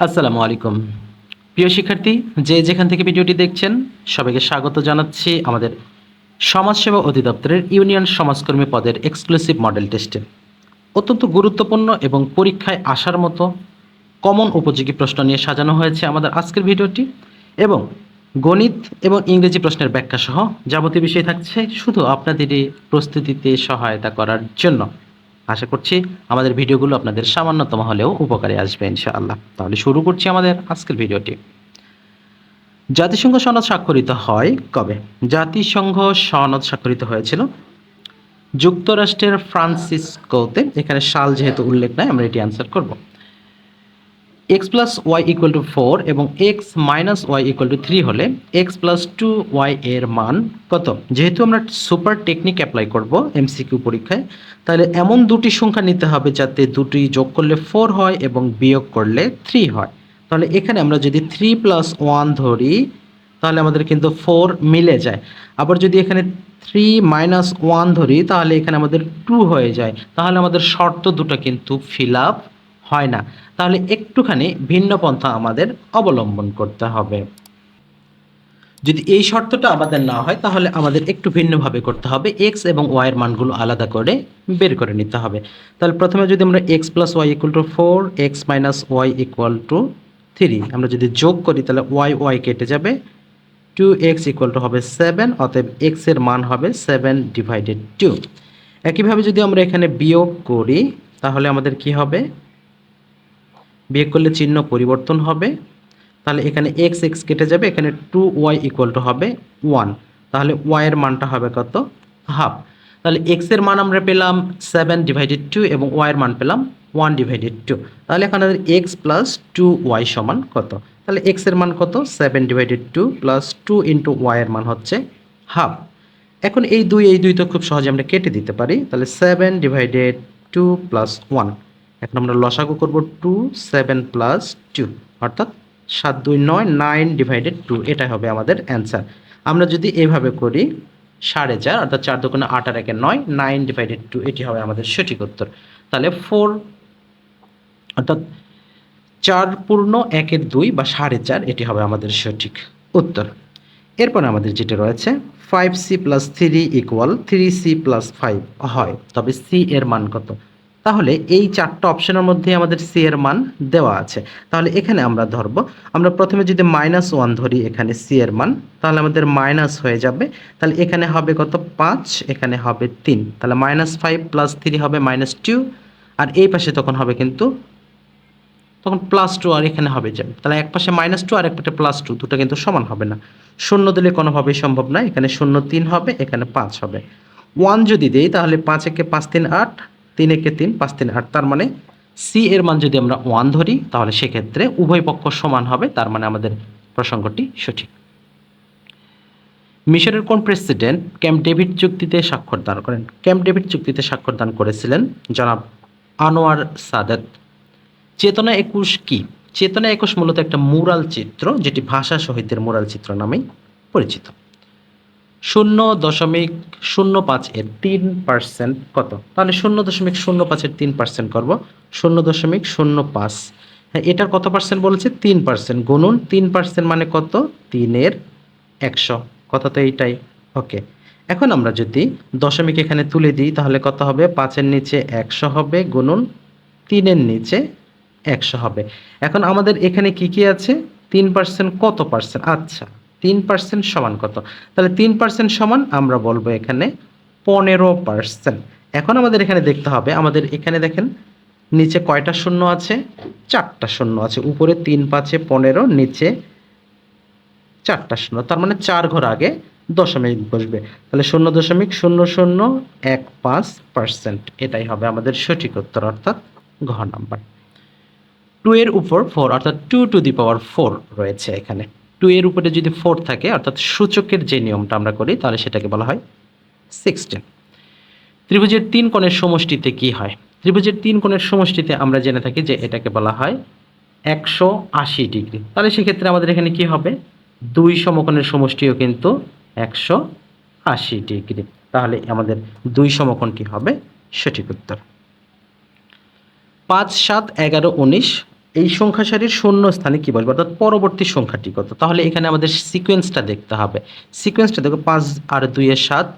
আসসালামু আলাইকুম। প্রিয় শিক্ষার্থী, যে যেখান থেকে ভিডিওটি দেখছেন, সবাইকে স্বাগত জানাচ্ছি আমাদের সমাজসেবা অধিদপ্তরের ইউনিয়ন সমাজকর্মী পদের এক্সক্লুসিভ মডেল টেস্টে অত্যন্ত গুরুত্বপূর্ণ এবং পরীক্ষায় আসার মতো কমন উপযোগী প্রশ্ন নিয়ে সাজানো হয়েছে আমাদের আজকের ভিডিওটি এবং গণিত এবং ইংরেজি প্রশ্নের ব্যাখ্যা সহ যাবতীয় বিষয় থাকছে শুধু আপনাদেরই প্রস্তুতিতে সহায়তা করার জন্য। আশা করছি আমাদের ভিডিওগুলো আপনাদের সামান্যতম হলেও উপকারে আসবে ইনশাআল্লাহ। তাহলে শুরু করছি আমাদের আজকের ভিডিওটি। জাতিসংঘ সনদ স্বাক্ষরিত হয় কবে? জাতিসংঘ সনদ স্বাক্ষরিত হয়েছিল যুক্তরাষ্ট্রের ফ্রান্সিসকোতে। এখানে সাল যেহেতু উল্লেখ নাই, আমরা এটি অ্যান্সার করব। X plus Y equal to four এবং X minus Y equal to three হলে এক্স প্লাস টু ওয়াই এর মান কত? যেহেতু আমরা সুপার টেকনিক অ্যাপ্লাই করব এমসিকিউ পরীক্ষায়, তাহলে এমন দুটি সংখ্যা নিতে হবে যাতে দুটি যোগ করলে ফোর হয় এবং বিয়োগ করলে থ্রি হয়। তাহলে এখানে আমরা যদি থ্রি প্লাস ওয়ান ধরি, তাহলে আমাদের কিন্তু ফোর মিলে যায়। আবার যদি এখানে থ্রি মাইনাস ওয়ান ধরি, তাহলে এখানে আমাদের টু হয়ে যায়। তাহলে আমাদের শর্ত দুটো কিন্তু ফিল আপ হয় না। তাহলে একটুখানি ভিন্ন পন্থা আমাদের অবলম্বন করতে হবে। যদি এই শর্তটা আমাদের না হয়, তাহলে আমাদের একটু ভিন্নভাবে করতে হবে। এক্স এবং ওয়াইয়ের মানগুলো আলাদা করে বের করে নিতে হবে। তাহলে প্রথমে যদি আমরা X plus Y equal to four X minus Y equal to three আমরা যদি যোগ করি, তাহলে ওয়াই ওয়াই কেটে যাবে। টু এক্স ইকুয়াল টু হবে সেভেন অতএব এক্সের মান হবে সেভেন ডিভাইডেড টু একইভাবে যদি আমরা এখানে বিয়োগ করি, তাহলে আমাদের কি হবে? বিয়োগ করলে চিহ্ন পরিবর্তন হবে। তাহলে এখানে এক্স এক্স কেটে যাবে, এখানে টু ওয়াই ইকুয়াল টু হবে ওয়ান তাহলে ওয়াইয়ের মানটা হবে কত? হাফ তাহলে এক্সের মান আমরা পেলাম সেভেন ডিভাইডেড টু এবং ওয়াইয়ের মান পেলাম ওয়ান ডিভাইডেড টু তাহলে এখানে এক্স প্লাস টু ওয়াই সমান কত? তাহলে এক্সের মান কত? Seven divided two plus two into ওয়াইয়ের মান হচ্ছে হাফ এখন এই দুই এই দুই তো খুব সহজে আমরা কেটে দিতে পারি। তাহলে seven divided two plus one এখন আমরা লসাগু করব টু সেভেন প্লাস টু অর্থাৎ সাত, দুই, নয় নাইন ডিভাইডেড টু এটাই হবে আমাদের অ্যান্সার আমরা যদি এভাবে করি, সাড়ে চার, অর্থাৎ চার দোকানে আট আর একে নয় নাইন ডিভাইডেড টু এটি হবে আমাদের সঠিক উত্তর। তাহলে ফোর অর্থাৎ চার পূর্ণ একের দুই বা সাড়ে চার, এটি হবে আমাদের সঠিক উত্তর। এরপর আমাদের যেটা রয়েছে five C plus three equal three C plus five হয়, তবে সি এর মান কত? তাহলে এই চারটা অপশনের মধ্যে আমাদের সি এর মান দেওয়া আছে। তাহলে এখানে আমরা ধরবো, আমরা প্রথমে যদি মাইনাস ওয়ান ধরি এখানে সি এর মান, তাহলে আমাদের মাইনাস হয়ে যাবে। তাহলে এখানে হবে কত? পাঁচ, এখানে হবে তিন। তাহলে মাইনাস ফাইভ প্লাস থ্রি হবে মাইনাস টু আর এই পাশে তখন হবে কিন্তু, তখন প্লাস টু আর এখানে হবে যাবে। তাহলে এক পাশে মাইনাস টু আর এক পাশে প্লাস টু দুটো কিন্তু সমান হবে না। শূন্য দিলে কোনোভাবেই সম্ভব না এখানে শূন্য তিন হবে, এখানে পাঁচ হবে। ওয়ান যদি দিই তাহলে পাঁচ একে পাঁচ তিন আট তিন একে তিন, পাঁচ তিন আট। তার মানে সি এর মান যদি আমরা ওয়ান ধরি, তাহলে সেক্ষেত্রে উভয় পক্ষ সমান হবে, তার মানে আমাদের প্রসঙ্গটি সঠিক। মিশরের কোন প্রেসিডেন্ট ক্যাম্প ডেভিড চুক্তিতে স্বাক্ষর দান করেন? ক্যাম্প ডেভিড চুক্তিতে স্বাক্ষর দান করেছিলেন জনাব আনোয়ার সাদাত চেতনা একুশ কি? চেতনা একুশ মূলত একটা মুরাল চিত্র, যেটি ভাষা শহীদদের মুরাল চিত্র নামেই পরিচিত। শূন্য দশমিক শূন্য পাঁচ এর তিন পার্সেন্ট কত? তাহলে শূন্য দশমিক শূন্য পাঁচের তিন পার্সেন্ট করব। শূন্য দশমিক শূন্য পাঁচ। হ্যাঁ এটার কত পার্সেন্ট বলেছে? তিন পার্সেন্ট গুনুন তিন পার্সেন্ট মানে কত? তিনের একশো। কথা তো এইটাই? ওকে। এখন আমরা যদি দশমিক এখানে তুলে দিই, তাহলে কত হবে? পাঁচের নিচে একশো হবে গুনুন তিনের নিচে একশো হবে। এখন আমাদের এখানে কি কি আছে? তিন পার্সেন্ট কত পার্সেন্ট আচ্ছা। তিন পার্সেন্ট সমান কত? তাহলে তিন পার্সেন্ট সমান আমরা বলব এখানে পনেরো পার্সেন্ট এখন আমাদের এখানে দেখতে হবে, আমাদের এখানে দেখেন নিচে কয়টা শূন্য আছে? চারটা শূন্য আছে। উপরে তিন পাঁচে পনেরো, নিচে চারটা শূন্য। তার মানে চার ঘর আগে দশমিক বসবে। তাহলে শূন্য দশমিক শূন্য শূন্য এক পাঁচ পার্সেন্ট এটাই হবে আমাদের সঠিক উত্তর, অর্থাৎ ঘ নাম্বার। টু এর উপর ফোর অর্থাৎ two to the power four রয়েছে এখানে। টু এর উপরে যদি ফোর থাকে, অর্থাৎ সূচকের যে নিয়মটা আমরা করি, তাহলে সেটাকে বলা হয় সিক্সটিন ত্রিভুজের তিন কোণের সমষ্টিতে কি হয়? ত্রিভুজের তিন কোণের সমষ্টিতে আমরা জেনে থাকি যে এটাকে বলা হয় একশো আশি ডিগ্রি। তাহলে সেক্ষেত্রে আমাদের এখানে কি হবে? দুই সমকোণের সমষ্টিও কিন্তু একশো আশি ডিগ্রি। তাহলে আমাদের দুই সমকোণটি হবে? সঠিক উত্তর। পাঁচ সাত এগারো উনিশ এই সংখ্যা সারির শূন্য স্থানে কী বসবে অর্থাৎ পরবর্তী সংখ্যাটি কত? তাহলে এখানে আমাদের সিকোয়েন্সটা দেখতে হবে। সিকোয়েন্সটা দেখো, পাঁচ আর দুইয়ে সাত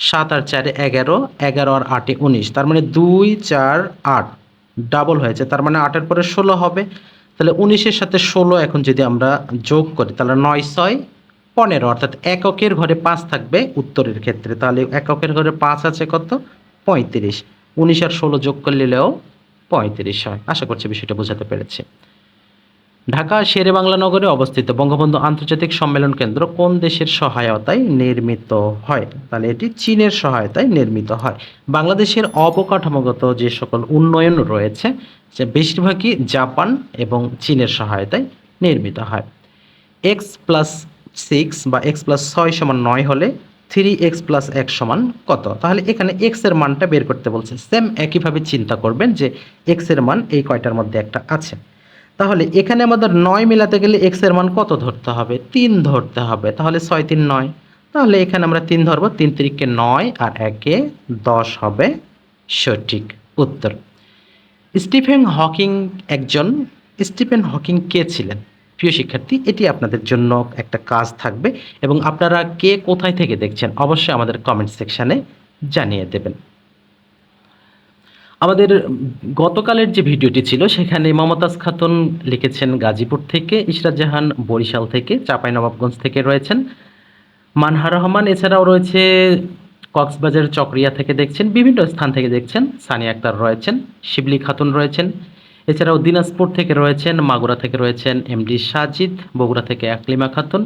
সাত আর চারে এগারো এগারো আর আটে উনিশ। তার মানে দুই, চার, আট। ডাবল হয়েছে, তার মানে আটের পরে ষোলো হবে। তাহলে উনিশের সাথে ষোলো এখন যদি আমরা যোগ করি, তাহলে নয়, ছয়, পনেরো। অর্থাৎ এককের ঘরে পাঁচ থাকবে উত্তরের ক্ষেত্রে। তাহলে এককের ঘরে পাঁচ আছে কত? পঁয়ত্রিশ। উনিশ আর ষোলো যোগ করলেও পঁয়ত্রিশ হয়। আশা করছি বিষয়টা বোঝাতে পেরেছি। ঢাকা শেরে বাংলা নগরে অবস্থিত বঙ্গবন্ধু আন্তর্জাতিক সম্মেলন কেন্দ্র কোন দেশের সহায়তায় নির্মিত হয়? তাহলে এটি চীনের সহায়তায় নির্মিত হয়। বাংলাদেশের অবকাঠামোগত যে সকল উন্নয়ন রয়েছে, সে বেশিরভাগই জাপান এবং চীনের সহায়তায় নির্মিত হয়। এক্স প্লাস সিক্স বা এক্স প্লাস ছয় সমান নয় হলে থ্রি এক্স প্লাস এক সমান কত? তাহলে এখানে এক্সের মানটা বের করতে বলছে। সেম একইভাবে চিন্তা করবেন যে এক্সের মান এই কয়টার মধ্যে একটা আছে। তাহলে এখানে আমাদের নয় মেলাতে গেলে এক্সের মান কত ধরতে হবে? তিন ধরতে হবে। তাহলে ছয় তিন নয়। তাহলে এখানে আমরা তিন ধরবো। তিন তিরিকে নয় আর একে দশ হবে সঠিক উত্তর। স্টিফেন হকিং একজন। স্টিফেন হকিং কে ছিলেন? প্রিয় শিক্ষার্থী, এটি আপনাদের জন্য একটা কাজ থাকবে এবং আপনারা কে কোথায় থেকে দেখছেন অবশ্যই আমাদের কমেন্ট সেকশানে জানিয়ে দেবেন। আমাদের গতকালের যে ভিডিওটি ছিল, সেখানে মমতাজ খাতুন লিখেছেন গাজীপুর থেকে, ইশরাত জাহান বরিশাল থেকে চাঁপাইনবাবগঞ্জ থেকে রয়েছেন। মানহা রহমান, এছাড়াও রয়েছে কক্সবাজার চকরিয়া থেকে দেখছেন, বিভিন্ন স্থান থেকে দেখছেন সানি আক্তার রয়েছেন, শিবলি খাতুন রয়েছেন এছাড়াও দিনাজপুর থেকে রয়েছেন, মাগুরা থেকে রয়েছেন এমডি সাজিদ, বগুড়া থেকে আকলিমা খাতুন,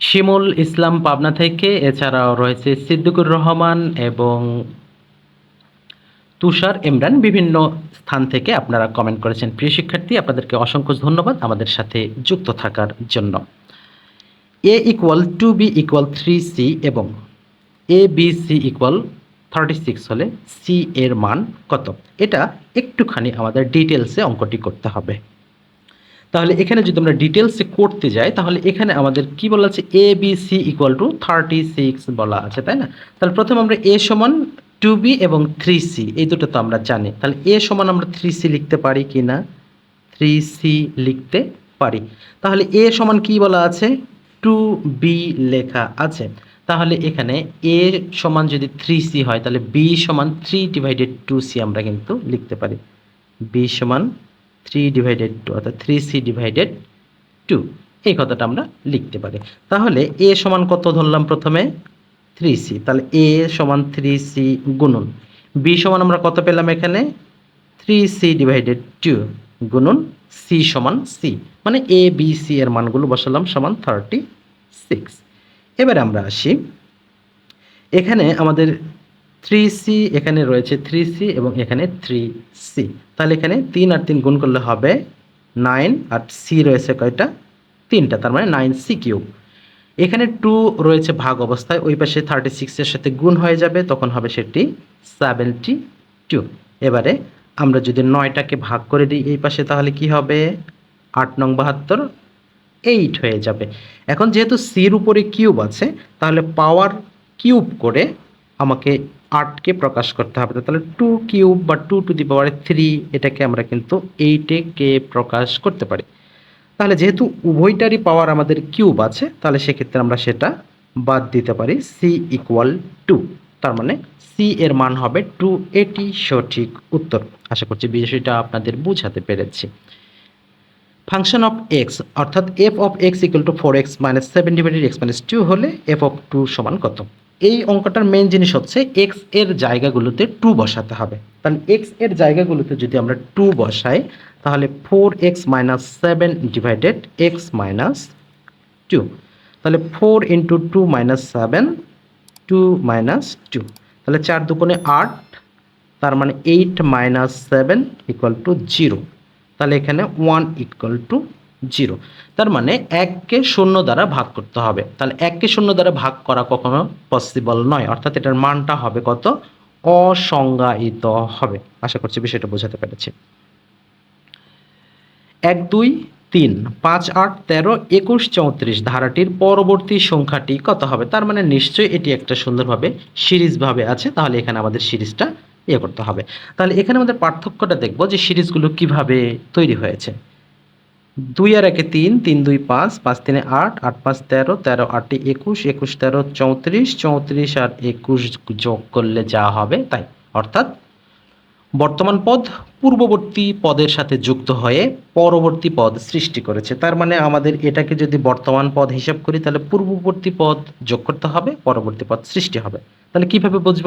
শিমুল ইসলাম পাবনা থেকে, এছাড়াও রয়েছে সিদ্দিকুর রহমান এবং তুষার ইমরান। বিভিন্ন স্থান থেকে আপনারা কমেন্ট করেছেন। প্রিয় শিক্ষার্থী, আপনাদেরকে অসংখ্য ধন্যবাদ আমাদের সাথে যুক্ত থাকার জন্য। A equal two B equal three C এবং A B C equal thirty six হলে সি এর মান কত? এটা একটুখানি আমাদের ডিটেলসে অঙ্কটি করতে হবে। তাহলে এখানে যদি আমরা ডিটেলসে করতে যাই, তাহলে এখানে আমাদের কি বলা আছে? A B C equal to thirty six বলা আছে, তাই না? তাহলে প্রথম আমরা এ সমান টু বি এবং থ্রি সি এই দুটো তো আমরা জানি। তাহলে এ সমান আমরা থ্রি সি লিখতে পারি কি না? থ্রি সি লিখতে পারি। তাহলে এ সমান কি বলা আছে? টু বি লেখা আছে। তাহলে এখানে এ সমান যদি থ্রি সি হয়, তাহলে বি সমান থ্রি ডিভাইডেড টু সি আমরা কিন্তু লিখতে পারি। বি সমান থ্রি ডিভাইডেড টু অর্থাৎ থ্রি সি ডিভাইডেড টু এই কথাটা আমরা লিখতে পারি। তাহলে এ সমান কত ধরলাম প্রথমে? থ্রি সি তাহলে এ সমান থ্রি সি গুণন। বি সমান আমরা কত পেলাম এখানে? থ্রি সি ডিভাইডেড টু গুণন সি সমান সি মানে এ বি সি এর মানগুলো বসালাম সমান থার্টি সিক্স এবারে আমরা আসি। এখানে আমাদের থ্রি সি এখানে রয়েছে থ্রি সি এবং এখানে থ্রি সি তাহলে এখানে তিন আর তিন গুণ করলে হবে নাইন আর সি রয়েছে কয়টা? তিনটা, তার মানে নাইন সি কিউব এখানে টু রয়েছে ভাগ অবস্থায়, ওই পাশে থার্টি সিক্সের সাথে গুণ হয়ে যাবে, তখন হবে সেটি সেভেন্টি টু এবারে আমরা যদি নয়টাকে ভাগ করে দিই, এই পাশে তাহলে কি হবে? আট নং বাহাত্তর এইট হয়ে যাবে। এখন যেহেতু সির উপরে কিউব আছে, তাহলে পাওয়ার কিউব করে আমাকে আটকে প্রকাশ করতে হবে। তাহলে টু কিউব বা two to the power three এটাকে আমরা কিন্তু এইটে কে প্রকাশ করতে পারি। তাহলে যেহেতু উভয়টারই পাওয়ার আমাদের কিউব আছে, তাহলে সেক্ষেত্রে আমরা সেটা বাদ দিতে পারি। সি ইকুয়াল টু তার মানে সি এর মান হবে টু এটি সঠিক উত্তর। আশা করছি বিষয়টা আপনাদের বোঝাতে পেরেছি। ফাংশন অফ এক্স, অর্থাৎ F of X equal to four X minus seven divided X minus two হলে এফ অফ টু সমান কত? এই অঙ্কটার মেন জিনিস হচ্ছে এক্সের জায়গাগুলোতে টু বসাতে হবে। তাহলে এক্সের জায়গাগুলোতে যদি আমরা টু বসাই, তাহলে four X minus seven divided X minus two তাহলে four into two minus seven two minus two তাহলে চার দুগুণে আট, তার মানে eight minus seven equal to zero তাহলে এখানে ওয়ান ইকুয়াল টু জিরো তার মানে এককে শূন্য দ্বারা ভাগ করতে হবে। তাহলে এককে শূন্য দ্বারা ভাগ করা কখনো পসিবল নয়। অর্থাৎ এটার মানটা হবে কত? অসংজ্ঞায়িত হবে। আশা করছি বিষয়টা বোঝাতে পেরেছি। এক, দুই, তিন, পাঁচ, আট, তেরো, একুশ, চৌত্রিশ ধারাটির পরবর্তী সংখ্যাটি কত হবে? তার মানে নিশ্চয়ই এটি একটা সুন্দরভাবে সিরিজভাবে আছে। তাহলে এখানে আমাদের সিরিজটা ইয়ে করতে হবে। তাহলে এখানে আমাদের পার্থক্যটা দেখব যে সিরিজগুলো কীভাবে তৈরি হয়েছে। দুই আর একে তিন তিন, দুই, পাঁচ পাঁচ, তিনে আট আট, পাঁচ, তেরো তেরো, আটে একুশ একুশ, তেরো, চৌত্রিশ চৌত্রিশ আর একুশ যোগ করলে যা হবে তাই। অর্থাৎ বর্তমান পদ পূর্ববর্তী পদের সাথে যুক্ত হয়ে পরবর্তী পদ সৃষ্টি করেছে। তার মানে আমাদের এটাকে যদি বর্তমান পদ হিসাব করি তাহলে পূর্ববর্তী পদ যোগ করতে হবে, পরবর্তী পদ সৃষ্টি হবে। তাহলে কীভাবে বুঝব?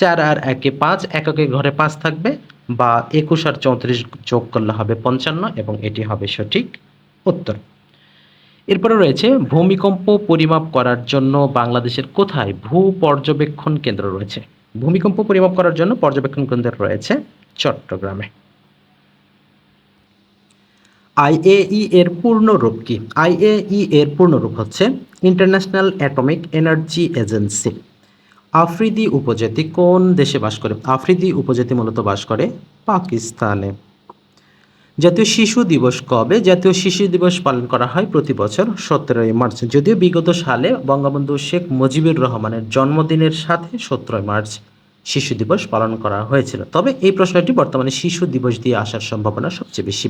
চার আর একে পাঁচ, এককে ঘরে পাঁচ থাকবে বা একুশ আর চৌত্রিশ যোগ করলে হবে পঞ্চান্ন এবং এটি হবে সঠিক উত্তর। এরপরে রয়েছে ভূমিকম্প পরিমাপ করার জন্য বাংলাদেশের কোথায় ভূ পর্যবেক্ষণ কেন্দ্র রয়েছে? ভূমিকম্প পরিমাপ করার জন্য পর্যবেক্ষণ কেন্দ্র রয়েছে চট্টগ্রামে। আইএই এর পূর্ণ রূপ কি? আইএই এর পূর্ণ রূপ হচ্ছে international atomic energy agency Afridi উপজাতি কোন দেশে বাস করে? আফ্রিদি উপজাতি মূলত বাস করে পাকিস্তানে। জাতীয় শিশু দিবস কবে? জাতীয় শিশু দিবস পালন করা হয় প্রতি বছর সতেরোই মার্চ, যদিও বিগত সালে বঙ্গবন্ধু শেখ মুজিবুর রহমানের জন্মদিনের সাথে সতেরোই মার্চ শিশু দিবস পালন করা হয়েছিল। তবে এই প্রশ্নটি বর্তমানে শিশু দিবস দিয়ে আসার সম্ভাবনা সবচেয়ে বেশি।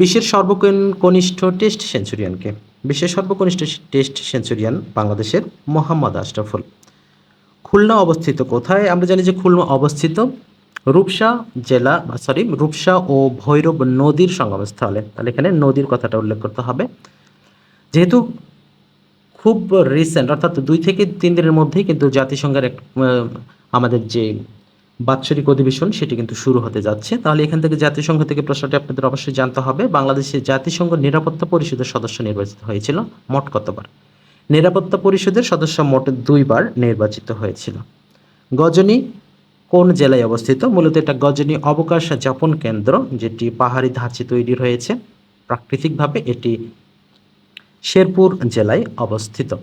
বিশ্বের সর্বকনিষ্ঠ টেস্ট সেঞ্চুরিয়ানকে। বিশ্বের সর্বকনিষ্ঠ টেস্ট সেঞ্চুরিয়ান বাংলাদেশের মোহাম্মদ আশরাফুল। খুলনা অবস্থিত কোথায়? আমরা জানি যে খুলনা অবস্থিত রূপসা জেলা সরি রূপসা ও ভৈরব নদীর সঙ্গমস্থলে তাহলে এখানে নদীর কথাটা উল্লেখ করতে হবে। যেহেতু খুব রিসেন্ট অর্থাৎ দুই থেকে তিন দিনের মধ্যেই কিন্তু জাতিসংঘের এক আমাদের যে বাৎসরিক অধিবেশন, সেটি কিন্তু শুরু হতে যাচ্ছে। তাহলে এখান থেকে জাতিসংঘ থেকে প্রশ্নটি আপনাদের অবশ্যই জানতে হবে। বাংলাদেশে জাতিসংঘ নিরাপত্তা পরিষদের সদস্য নির্বাচিত হয়েছিল মোট কতবার? নিরাপত্তা পরিষদের সদস্য মোট দুইবার নির্বাচিত হয়েছিল। গজনী কোন জেলায় অবস্থিত? মূলত এটা গজনী অবকাশ যাপন কেন্দ্র, যেটি পাহাড়ি ধাঁচে তৈরি হয়েছে। প্রাকৃতিকভাবে এটি শেরপুর জেলায় অবস্থিত।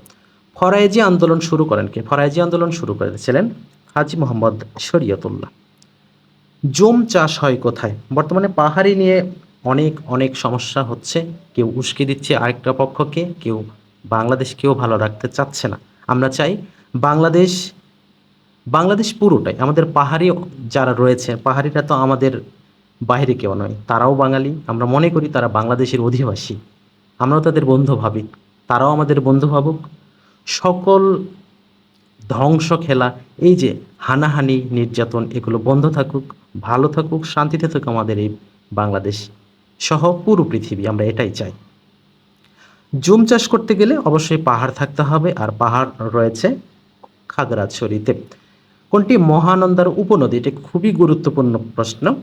ফরায়েজি আন্দোলন শুরু করেন কে? ফরায়েজি আন্দোলন শুরু করেছিলেন হাজি মোহাম্মদ শরীয়তুল্লাহ। জম চাষ হয় কোথায়? বর্তমানে পাহাড়ি নিয়ে অনেক অনেক সমস্যা হচ্ছে। কেউ উস্কে দিচ্ছে আরেকটা পক্ষকে, কেউ বাংলাদেশকেও ভালো রাখতে চাচ্ছে না। আমরা চাই বাংলাদেশ বাংলাদেশ পুরোটাই, আমাদের পাহাড়ি যারা রয়েছে, পাহাড়িরা তো আমাদের বাইরে কেউ নয়, তারাও বাঙালি। আমরা মনে করি তারা বাংলাদেশের অধিবাসী। আমরাও তাদের বন্ধু ভাবি, তারাও আমাদের বন্ধু ভাবুক। সকল ধ্বংস খেলা, এই যে হানাহানি, নির্যাতন, এগুলো বন্ধ থাকুক, ভালো থাকুক, শান্তিতে থাকুক আমাদের এই বাংলাদেশ সহ পুরো পৃথিবী, আমরা এটাই চাই। জুম চাষ করতে গেলে অবশ্যই পাহাড় থাকতে হবে আর পাহাড় রয়েছে খাগড়াছড়িতে। কোনটি মহানন্দার উপনদী? এটি খুবই গুরুত্বপূর্ণ প্রশ্ন।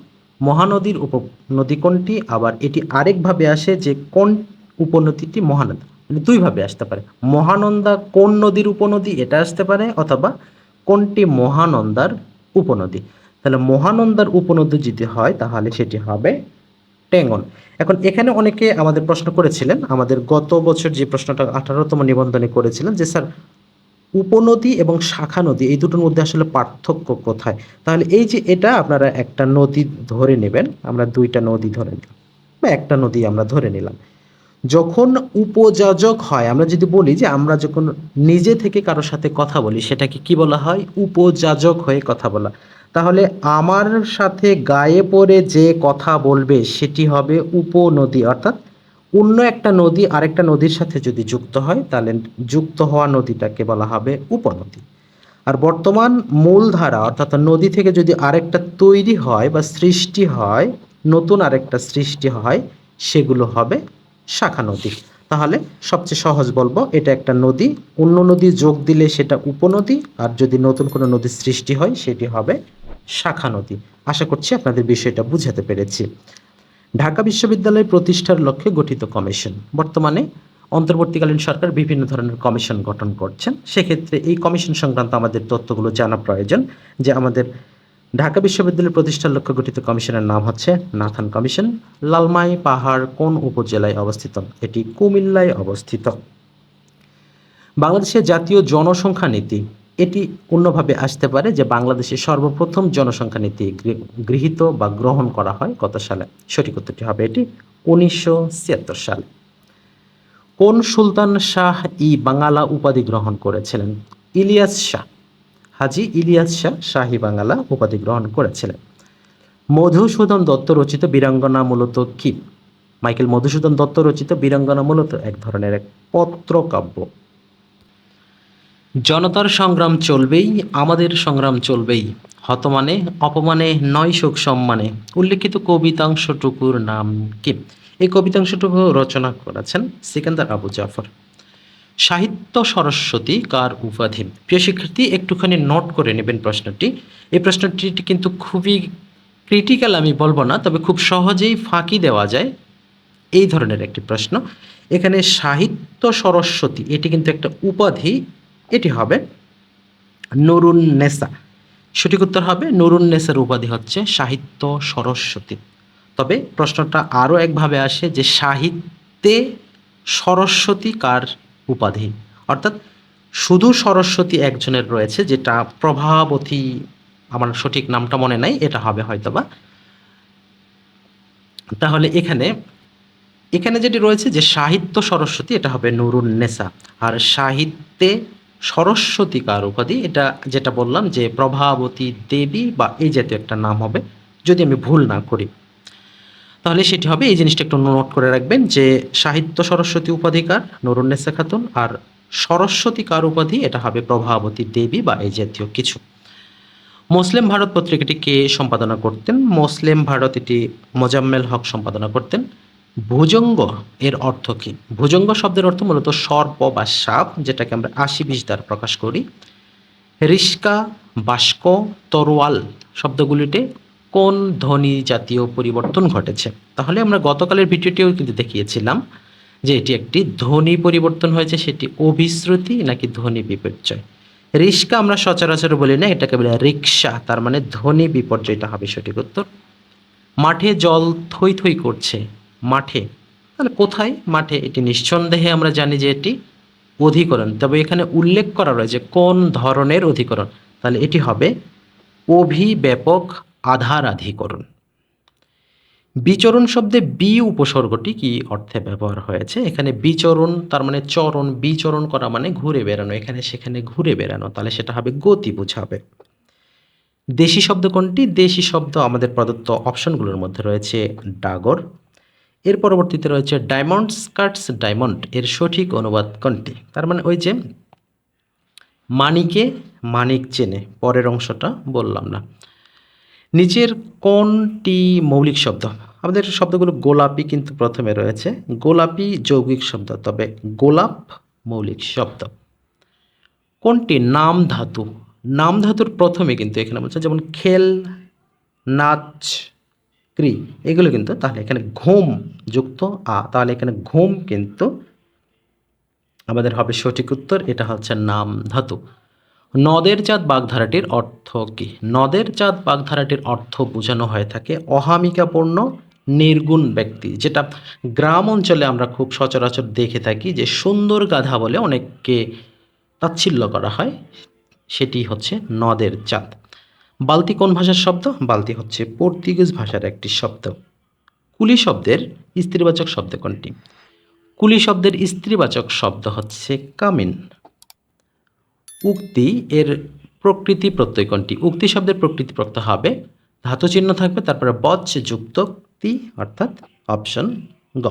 মহানদীর উপনদী কোনটি? আবার এটি আরেকভাবে আসে যে কোন উপনদীটি মহানদী? মানে দুইভাবে আসতে পারে। মহানন্দা কোন নদীর উপনদী? এটা আসতে পারে অথবা কোনটি মহানন্দার উপনদী? তাহলে মহানন্দার উপনদী যদি হয়, তাহলে সেটি হবে টেঙ্গন এখন এখানে অনেকে আমাদের প্রশ্ন করেছিলেন, আমাদের গত বছর যে প্রশ্নটা আঠারোতম নিবন্ধনে করেছিলেন যে, স্যার, উপনদী এবং শাখা নদী এই দুটোর মধ্যে আসলে পার্থক্য কোথায়? তাহলে এই যে এটা, আপনারা একটা নদী ধরে নেবেন, আমরা দুইটা নদী ধরে নিলাম। বা একটা নদী আমরা ধরে নিলাম। যখন উপযাজক হয়, আমরা যদি বলি যে, আমরা যখন নিজে থেকে কারোর সাথে কথা বলি, সেটাকে কি বলা হয়? উপযাজক হয়ে কথা বলা। তাহলে আমার সাথে গায়ে পড়ে যে কথা বলবে সেটি হবে উপনদী। অর্থাৎ অন্য একটা নদী আরেকটা নদীর সাথে যদি যুক্ত হয়, তাহলে যুক্ত হওয়া নদীটাকে বলা হবে উপনদী। আর বর্তমান মূলধারা, অর্থাৎ নদী থেকে যদি আরেকটা তৈরি হয় বা সৃষ্টি হয়, নতুন আরেকটা সৃষ্টি হয়, সেগুলো হবে শাখা নদী। তাহলে সবচেয়ে সহজ বলব, এটা একটা নদী, অন্য নদী যোগ দিলে সেটা উপনদী, আর যদি নতুন কোনো নদীর সৃষ্টি হয়, সেটি হবে শাখা নদী। আশা করছি আপনাদের বিষয়টা বুঝাতে পেরেছি। ঢাকা বিশ্ববিদ্যালয় প্রতিষ্ঠার লক্ষ্যে গঠিত কমিশন। বর্তমানে অন্তর্বর্তীকালীন সরকার বিভিন্ন ধরনের কমিশন গঠন করছেন। সেক্ষেত্রে এই কমিশন সংক্রান্ত আমাদের তথ্যগুলো জানা প্রয়োজন যে আমাদের ঢাকা বিশ্ববিদ্যালয় প্রতিষ্ঠার লক্ষ্যে গঠিত কমিশনের নাম হচ্ছে নাথান কমিশন, লালমাই পাহাড় কোন উপজেলায় অবস্থিত? এটি কুমিল্লায় অবস্থিত। বাংলাদেশের জাতীয় জনসংখ্যা নীতি এটি অন্যভাবে আসতে পারে যে বাংলাদেশের সর্বপ্রথম জনসংখ্যা নীতি গৃহীত বা গ্রহণ করা হয় কত সালে? সঠিক উত্তরটি হবে এটি উনিশশো সালে। কোন সুলতান শাহ ই বাঙ্গালা উপাধি গ্রহণ করেছিলেন? ইলিয়াস শাহ। হাজি ইলিয়াস শাহ শাহী বাংলা উপাধি গ্রহণ করেছিলেন। মধুসূদন দত্ত রচিত বীরাঙ্গনা মূলত কি? মাইকেল মধুসূদন দত্ত রচিত বীরাঙ্গনা মূলত এক ধরনের এক পত্রকাব্য। জনতার সংগ্রাম চলবেই, আমাদের সংগ্রাম চলবেই। হতমানে, অপমানে, নয় শোক সম্মানে। উল্লেখিত কবিতাংশটুকুর নাম কি? এই কবিতাংশটুকু রচনা করেছেন সিকান্দার আবু জাফর। সাহিত্য সরস্বতী কার উপাধি? প্রিয় শিক্ষার্থী, একটুখানি নোট করে নেবেন প্রশ্নটি। এই প্রশ্নটি কিন্তু খুবই ক্রিটিক্যাল আমি বলব না, তবে খুব সহজেই ফাঁকি দেওয়া যায় এই ধরনের একটি প্রশ্ন। এখানে সাহিত্য সরস্বতী, এটি কিন্তু একটা উপাধি। এটি হবে নুরুন নেসা সঠিক উত্তর হবে নুরুন নেসার উপাধি হচ্ছে সাহিত্য সরস্বতী। তবে প্রশ্নটা আরও একভাবে আসে যে সাহিত্যে সরস্বতী কার উপাধি? অর্থাৎ শুধু সরস্বতী একজনের রয়েছে, যেটা প্রভাবতী, আমার সঠিক নামটা মনে নাই, এটা হবে হয়তোবা। তাহলে এখানে এখানে যেটি রয়েছে যে সাহিত্য সরস্বতী, এটা হবে নুরুন নেসা আর সাহিত্যে সরস্বতী কার উপাধি এটা যেটা বললাম যে প্রভাবতী দেবী বা এই জাতীয় একটা নাম হবে, যদি আমি ভুল না করি। তাহলে সেটি হবে, এই জিনিসটা একটু নোট করে রাখবেন যে সাহিত্য সরস্বতী উপাধিকার নুরুন্নেসা খাতুন আর সরস্বতী কার উপাধি এটা হবে প্রভাবতী দেবী বা এই জাতীয় কিছু। মুসলিম ভারত পত্রিকাটি কে সম্পাদনা করতেন? মুসলিম ভারত এটি মোজাম্মেল হক সম্পাদনা করতেন। ভুজঙ্গ এর অর্থ কী? ভুজঙ্গ শব্দের অর্থ মূলত সর্প বা সাপ, যেটাকে আমরা আশি বিশ দ্বারা প্রকাশ করি। রিস্কা বাস্ক তরোয়াল শব্দগুলিতে কোন ধ্বনি জাতীয় পরিবর্তন ঘটেছে? তাহলে আমরা গতকালের ভিডিওটিও কিন্তু দেখিয়েছিলাম যে এটি একটি ধ্বনি পরিবর্তন হয়েছে, সেটি অভিশ্রুতি নাকি ধ্বনি বিপর্যয়। রিস্কা আমরা সচরাচর বলি না, এটাকে বলে রিক্সা, তার মানে ধ্বনি বিপর্যয়টা হবে সঠিক উত্তর। মাঠে জল থই থই করছে মাঠে। তাহলে কোথায় মাঠে? এটি নিঃসন্দেহে আমরা জানি যে এটি অধিকরণ। তবে এখানে উল্লেখ করা রয়েছে কোন ধরনের অধিকরণ। তাহলে এটি হবে অভিব্যাপক আধার আধারাধিকরণ। বিচরণ শব্দে বি উপসর্গটি কি অর্থে ব্যবহার হয়েছে? এখানে বিচরণ, তার মানে চরণ, বিচরণ করা মানে ঘুরে বেড়ানো। এখানে সেখানে ঘুরে বেড়ানো। তাহলে সেটা হবে গতি বোঝাবে। দেশি শব্দ কোনটি? দেশি শব্দ আমাদের প্রদত্ত অপশনগুলোর মধ্যে রয়েছে ডাগর এর পরবর্তীতে রয়েছে ডায়মন্ড স্কার্টস ডায়মন্ড এর সঠিক অনুবাদ কোনটি? তার মানে ওই যে মানিকে মানিক চেনে, পরের অংশটা বললাম না। নিচের কোনটি মৌলিক শব্দ? আমাদের শব্দগুলো গোলাপি কিন্তু প্রথমে রয়েছে। গোলাপি যৌগিক শব্দ, তবে গোলাপ মৌলিক শব্দ। কোনটি? নাম ধাতু। নাম ধাতুর প্রথমে কিন্তু এখানে বলছে যেমন খেল, নাচ ক্রি। এগুলো কিন্তু তাহলে এখানে ঘুম যুক্ত। আ, তাহলে এখানে ঘুম কিন্তু আমাদের হবে সঠিক উত্তর, এটা হচ্ছে নাম ধাতু। নদের চাঁদ বাগধারাটির অর্থ কি? নদের চাঁদ বাগধারাটির অর্থ বোঝানো হয়ে থাকে অহামিকাপূর্ণ, নির্গুণ ব্যক্তি। যেটা গ্রাম অঞ্চলে আমরা খুব সচরাচর দেখে থাকি যে সুন্দর গাধা বলে অনেককে তাচ্ছিল্য করা হয়। সেটি হচ্ছে নদের চাঁদ বালতি কোন ভাষার শব্দ? বালতি হচ্ছে পর্তুগিজ ভাষার একটি শব্দ। কুলি শব্দের স্ত্রীবাচক শব্দ কোনটি? কুলি শব্দের স্ত্রীবাচক শব্দ হচ্ছে কামিন। উক্তি এর প্রকৃতি প্রত্যয় কোনটি? উক্তি শব্দের প্রকৃতি প্রত্যয় হবে ধাতু চিহ্ন থাকবে, তারপরে বচ যুক্ত উক্তি অর্থাৎ অপশন গ।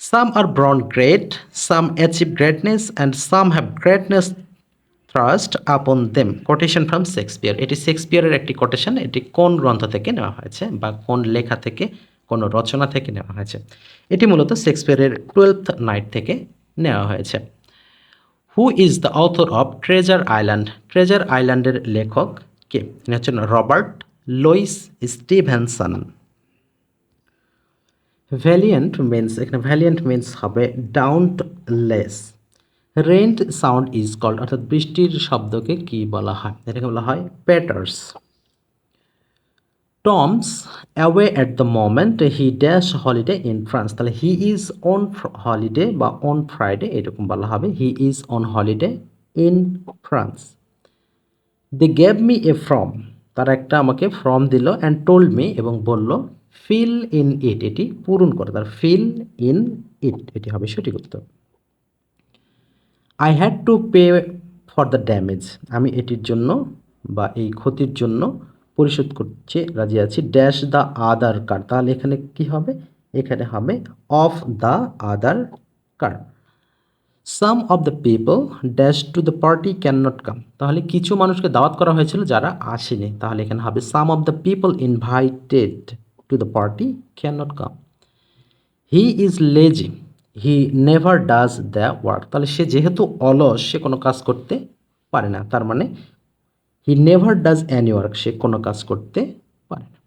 Some are born great some achieve greatness and some have greatness thrust upon them quotation from Shakespeare এটি শেক্সপিয়ারের একটি কোটেশন এটি কোন গ্রন্থ থেকে নেওয়া হয়েছে বা কোন লেখা থেকে, কোন রচনা থেকে নেওয়া হয়েছে? এটি মূলত শেক্সপিয়ারের টুয়েলথ নাইট থেকে নেওয়া হয়েছে। Who is the author of treasure island treasure আইল্যান্ডের লেখক কে? হচ্ছেন Robert Louis Stevenson. Valiant means এখানে ভ্যালিয়েন্ট মিন্স হবে dauntless rain sound is called, অর্থাৎ বৃষ্টির শব্দকে কি বলা হয়? এটাকে বলা হয় patters Tom's away at the moment he dash holiday in France. তাহলে হি ইজ অন হলিডে বা অন ফ্রাইডে, এরকম বলা হবে। He is on holiday in France. They gave me a form. তারা একটা আমাকে ফর্ম দিল অ্যান্ড টোল্ড মি এবং বলল, ফিল ইন ইট। এটি পূরণ করে, তার ফিল ইন ইট। এটি হবে সঠিক উত্তর। I had to pay for the damage আমি এটির জন্য বা এই ক্ষতির জন্য পরিশোধ করছে রাজি আছি। ড্যাশ দ্য আদার কার্ড তাহলে এখানে কি হবে? এখানে হবে of the other card some of the people dash to the party can not come তাহলে কিছু মানুষকে দাওয়াত করা হয়েছিল যারা আসেনি। তাহলে এখানে হবে some of the people invited to the party can not come he is lazy he never does the work তাহলে সে যেহেতু অলস, সে কোনো কাজ করতে পারে না। তার মানে he never does any work সে কোনো কাজ করতে পারে না।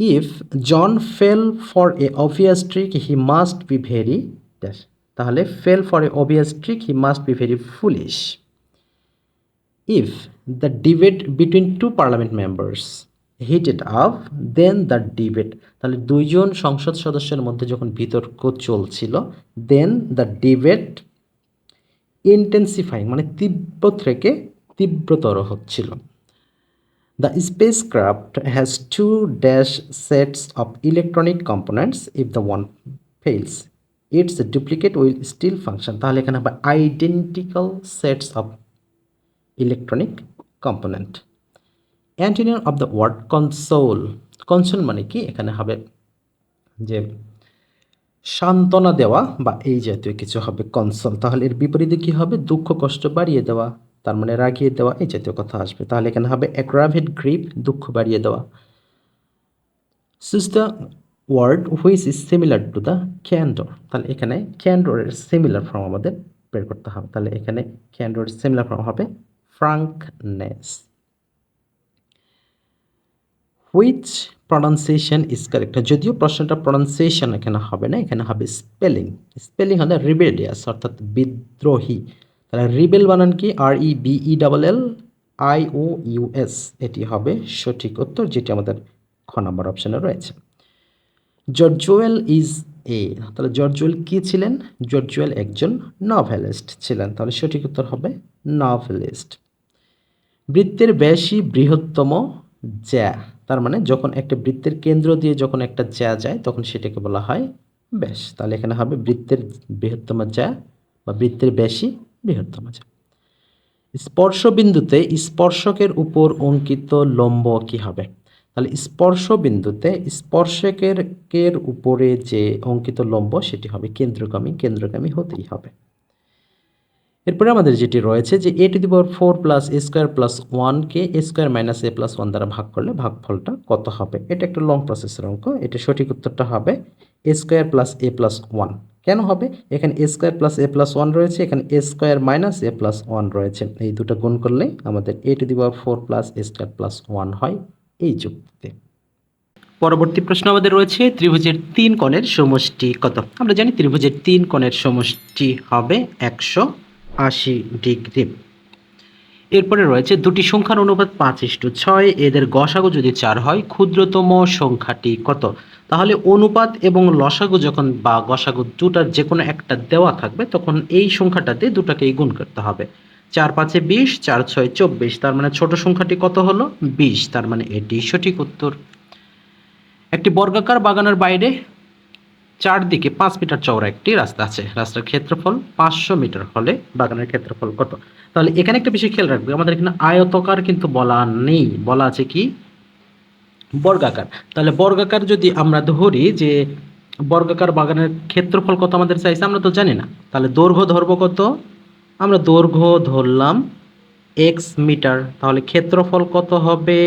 If John fell for a obvious trick he must be very dash তাহলে fell for a obvious trick he must be very foolish if the debate between two parliament members heated up then the debate তাহলে দুইজন সংসদ সদস্যের মধ্যে যখন বিতর্ক চলছিল দেন the debate ইন্টেন্সিফাইং মানে তীব্র থেকে তীব্রতর হচ্ছিল। The spacecraft has two dash sets of electronic components if the one fails its duplicate will still function তাহলে এখানে হবে identical sets of electronic component antonym of the word console console মানে কি? এখানে হবে যে সান্ত্বনা দেওয়া বা এই জাতীয় কিছু হবে কনসোল তাহলে এর বিপরীতে কি হবে? দুঃখ, কষ্ট বাড়িয়ে দেওয়া, তার মানে রাগিয়ে দেওয়া, এই জাতীয় কথা আসবে। তাহলে এখানে হবে অ্যাগ্রাভেট গ্রিপ দুঃখ বাড়িয়ে দেওয়া। Choose the word which is similar to the candour তাহলে এখানে ক্যান্ডোরের সিমিলার ফর্ম আমাদের বের করতে হবে। তাহলে এখানে ক্যান্ডোরের সিমিলার ফর্ম হবে frankness which pronunciation is correct যদিও প্রশ্নটা প্রনাউন্সিয়েশন এখানে হবে না, এখানে হবে স্পেলিং স্পেলিং হলে রিবেলিয়াস অর্থাৎ বিদ্রোহী। তাহলে রিবেল বানান কি? R E B E double L I O U S এটি হবে সঠিক উত্তর, যেটি আমাদের খ নম্বর অপশানে রয়েছে। জর্জুয়েল ইজ এ তাহলে জর্জুয়েল কি ছিলেন? জর্জুয়েল একজন নভেলিস্ট ছিলেন। তাহলে সঠিক উত্তর হবে নভেলিস্ট বৃত্তের বেশি বৃহত্তম জ্যা, তার মানে যখন একটা বৃত্তের কেন্দ্র দিয়ে যখন একটা জ্যা যায়, তখন সেটাকে বলা হয় ব্যাস। তাহলে এখানে হবে বৃত্তের বৃহত্তম জ্যা বা বৃত্তের ব্যাসই বৃহত্তম জ্যা। স্পর্শবিন্দুতে স্পর্শকের উপর অঙ্কিত লম্ব কি হবে? তাহলে স্পর্শ বিন্দুতে স্পর্শকের উপরে যে অঙ্কিত লম্ব, সেটি হবে কেন্দ্রগামী। কেন্দ্রগামী হতেই হবে। এরপরে আমাদের যেটি রয়েছে যে a to the power four plus a square plus ওয়ানকে a square minus a plus one দ্বারা ভাগ করলে ভাগফলটা কত হবে? এটা একটা লং প্রসেসের অঙ্ক। এটা সঠিক উত্তরটা হবে a square plus a plus one কেন হবে? এখানে a square plus a plus one রয়েছে, এখানে a square minus a plus one রয়েছে। এই দুটো গুণ করলে আমাদের a to the power four plus a square plus one হয় এই যুক্তিতে। পরবর্তী প্রশ্ন আমাদের রয়েছে, ত্রিভুজের তিন কোণের সমষ্টি কত? আমরা জানি ত্রিভুজের তিন কোণের সমষ্টি হবে একশো। আশি ডিগ্রি। এরপরে রয়েছে দুটি সংখ্যার অনুপাত পাঁচ ইস্টু ছয়। এদের গসাগু যদি চার হয়, ক্ষুদ্রতম সংখ্যাটি কত? তাহলে অনুপাত এবং লসাগু যখন বা গসাগু দুটার যে কোনো একটা দেওয়া থাকবে, তখন এই সংখ্যাটাতে দুটাকেই গুণ করতে হবে। চার পাঁচে বিশ, চার ছয় চব্বিশ, তার মানে ছোট সংখ্যাটি কত হলো? বিশ, তার মানে এটি সঠিক উত্তর। একটি বর্গাকার বাগানের বাইরে চারদিকে পাঁচ মিটার চওড়া একটি রাস্তা আছে। রাস্তার ক্ষেত্রফল পাঁচশো মিটার হলে বাগানের ক্ষেত্রফল কত? তাহলে এখানে একটা বিষয় খেয়াল রাখবে, আমাদের এখানে আয়তকার কিন্তু বলা নেই। বলা আছে কি? বর্গাকার। তাহলে বর্গাকার যদি আমরা ধরি যে বর্গাকার বাগানের ক্ষেত্রফল কত আমাদের চাইছে, আমরা তো জানি না। তাহলে দৈর্ঘ্য ধরবো কত? আমরা দৈর্ঘ্য ধরলাম এক্স মিটার। তাহলে ক্ষেত্রফল কত হবে?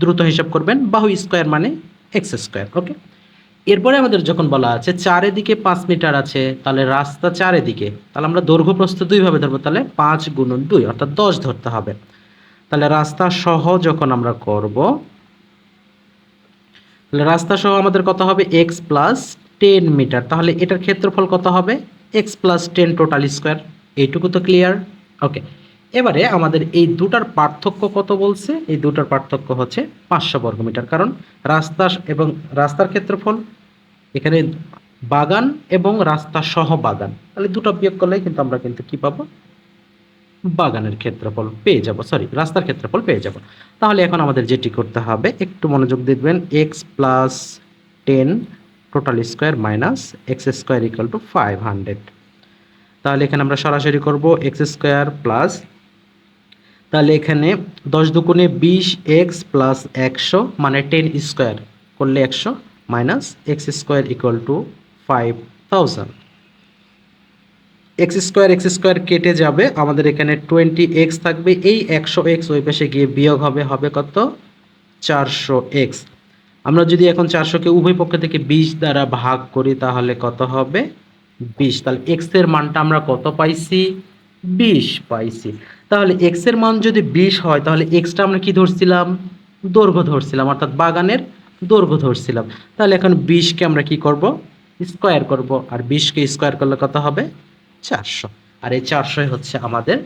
দ্রুত হিসাব করবেন, বাহু স্কোয়ার মানে এক্স স্কোয়ার, ওকে? এরপরে আমাদের যখন বলা আছে চারিদিকে পাঁচ মিটার আছে, তাহলে রাস্তা চারিদিকে, তাহলে আমরা দৈর্ঘ্য প্রস্থ দুইভাবে ধরবো, তাহলে পাঁচ গুণন দুই, অর্থাৎ দশ ধরতে হবে। তাহলে রাস্তা সহ যখন আমরা করব, তাহলে রাস্তা সহ আমাদের কত হবে? এক্স প্লাস টেন মিটার তাহলে এটার ক্ষেত্রফল কত হবে? X plus ten total square এইটুকু তো ক্লিয়ার ওকে এবারে আমাদের এই দুটার পার্থক্য কত বলছে? এই দুটার পার্থক্য হচ্ছে পাঁচশো বর্গমিটার, কারণ রাস্তা এবং রাস্তার ক্ষেত্রফল এখানে বাগান এবং রাস্তা সহ বাগান। তাহলে দুটো বিয়োগ করলে কিন্তু আমরা কিন্তু কি পাবো? বাগানের ক্ষেত্রফল পেয়ে যাব সরি রাস্তার ক্ষেত্রফল পেয়ে যাব। তাহলে এখন আমাদের যেটি করতে হবে, একটু মনোযোগ দেখবেন x plus ten total square minus x square equal to five hundred তাহলে এখানে আমরা সরাসরি করব এক্স স্কোয়ার প্লাস তাহলে এখানে দশ দুগুণে বিশ এক্স প্লাস একশো মানে টেন স্কোয়ার করলে একশো। Minus x square equal to five thousand x square x square কেটে যাবে, আমাদের এখানে টোয়েন্টি এক্স থাকবে, এই একশো এক্স ওই পাশে গিয়ে বিয়োগ হবে হবে কত? চারশো এক্স আমরা যদি এখন চারশোকে উভয় পক্ষ থেকে বিশ দ্বারা ভাগ করি, তাহলে কত হবে? বিশ। তাহলে এক্সের মানটা আমরা কত পাইছি? বিশ পাইছি। তাহলে এক্সের মান যদি বিশ হয়, তাহলে এক্সটা আমরা কি ধরছিলাম? দৈর্ঘ্য ধরছিলাম, অর্থাৎ বাগানের দৈর্ঘ্য ধরছিলাম। তাহলে এখন বিশকে আমরা কি করব? স্কোয়ার করব। আর বিশকে স্কোয়ার করলে কত হবে? চারশো। আর এই চারশোই হচ্ছে আমাদের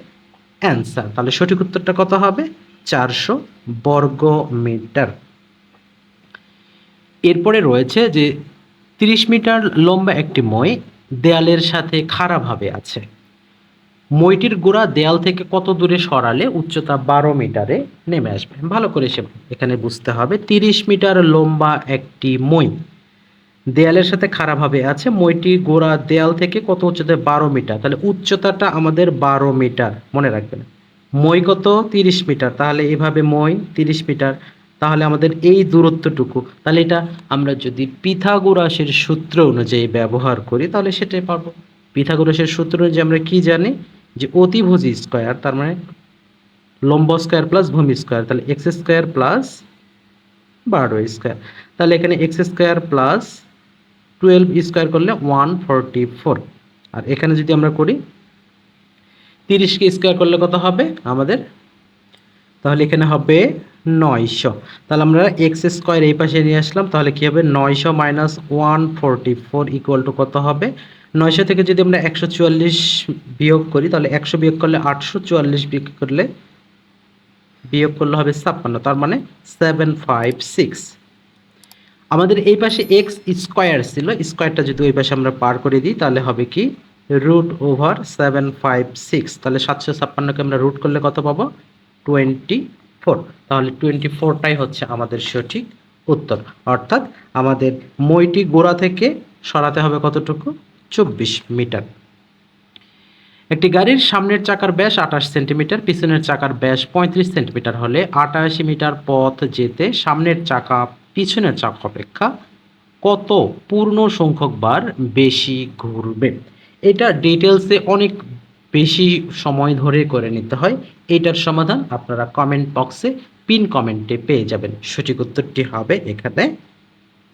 অ্যান্সার। তাহলে সঠিক উত্তরটা কত হবে? চারশো বর্গ মিটার। এরপরে রয়েছে যে তিরিশ মিটার লম্বা একটি মই দেয়ালের সাথে খাড়াভাবে আছে। মইটির গোড়া দেয়াল থেকে কত দূরে সরালে উচ্চতা বারো মিটারে নেমে আসবে? ভালো করে সে এখানে বুঝতে হবে। তিরিশ মিটার লম্বা একটি মই। দেয়ালের সাথে খারাপভাবে আছে। মইটি গোড়া দেয়াল থেকে কত উচ্চতায় বারো মিটার। তাহলে উচ্চতাটা আমাদের বারো মিটার। মনে রাখবেন। মই কত? তিরিশ মিটার। তাহলে এভাবে মই, তিরিশ মিটার। তাহলে আমাদের এই দূরত্বটুকু। তাহলে এটা আমরা যদি পিথাগোরাসের সূত্র অনুযায়ী ব্যবহার করি, তাহলে সেটাই পারব। পিথাগোরাসের সূত্র অনুযায়ী আমরা কি জানি? যে অতিভুজ স্কোয়ার, তার মানে লম্ব স্কোয়ার প্লাস ভূমি স্কোয়ার, তাহলে এক্স স্কোয়ার প্লাস বারো স্কোয়ার। তাহলে এখানে x square plus twelve square করলে ওয়ান ফোরটি ফোর আর এখানে যদি আমরা করি তিরিশকে স্কোয়ার করলে কত হবে আমাদের? তাহলে এখানে হবে নয়শো। তাহলে আমরা এক্স স্কোয়ার এই পাশে নিয়ে আসলাম, তাহলে কী হবে? নয়শো minus one forty four equal to কত হবে? নয়শো থেকে যদি আমরা একশো চুয়াল্লিশ বিয়োগ করি, তাহলে একশো বিয়োগ করলে আটশো চুয়াল্লিশ বিয়োগ করলে বিয়োগ করলে হবে ছাপ্পান্ন, তার মানে সেভেন ফাইভ সিক্স। আমাদের এই পাশে এক্স স্কোয়ার ছিল, স্কোয়ারটা যদি ওই পাশে আমরা পার করে দিই, তাহলে হবে কি? Root over seven five six, তাহলে সাতশো ছাপ্পান্নকে আমরা রুট করলে কত পাবো? টোয়েন্টি ফোর, তাহলে টোয়েন্টি ফোরটাই হচ্ছে আমাদের সঠিক উত্তর। অর্থাৎ আমাদের মইটি গোড়া থেকে সরাতে হবে কতটুকু? চব্বিশ মিটার। একটি গাড়ির সামনের চাকার ব্যাস আঠাশ সেন্টিমিটার, পিছনের চাকার ব্যাস পঁয়ত্রিশ সেন্টিমিটার হলে আটাশি মিটার পথ যেতে সামনের চাকা, পিছনের চাকা অপেক্ষা কত পূর্ণ সংখ্যক বার বেশি ঘুরবে? এটা ডিটেলসে অনেক বেশি সময় ধরে করে নিতে হয়। এটার সমাধান আপনারা কমেন্ট বক্সে পিন কমেন্টে পেয়ে যাবেন। সঠিক উত্তরটি হবে এখানে।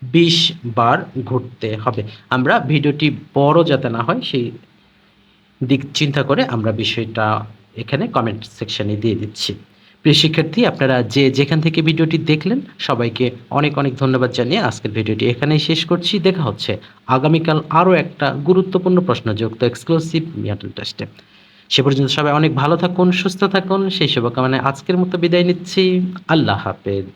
বিশ বার ঘুরতে হবে। আমরা ভিডিওটি বড় যাতে না হয়, সেই দিক চিন্তা করে আমরা বিষয়টা এখানে কমেন্ট সেকশনে দিয়ে দিচ্ছি। প্রিয় শিক্ষার্থী, আপনারা যে যেখান থেকে ভিডিওটি দেখলেন, সবাইকে অনেক অনেক ধন্যবাদ জানিয়ে আজকের ভিডিওটি এখানেই শেষ করছি। দেখা হচ্ছে আগামীকাল আরও একটা গুরুত্বপূর্ণ প্রশ্নযুক্ত এক্সক্লুসিভ মিয়াটল টেস্টে সে পর্যন্ত সবাই অনেক ভালো থাকুন, সুস্থ থাকুন। সেই শুভকামনায় আজকের মতো বিদায় নিচ্ছি। আল্লাহ হাফেজ।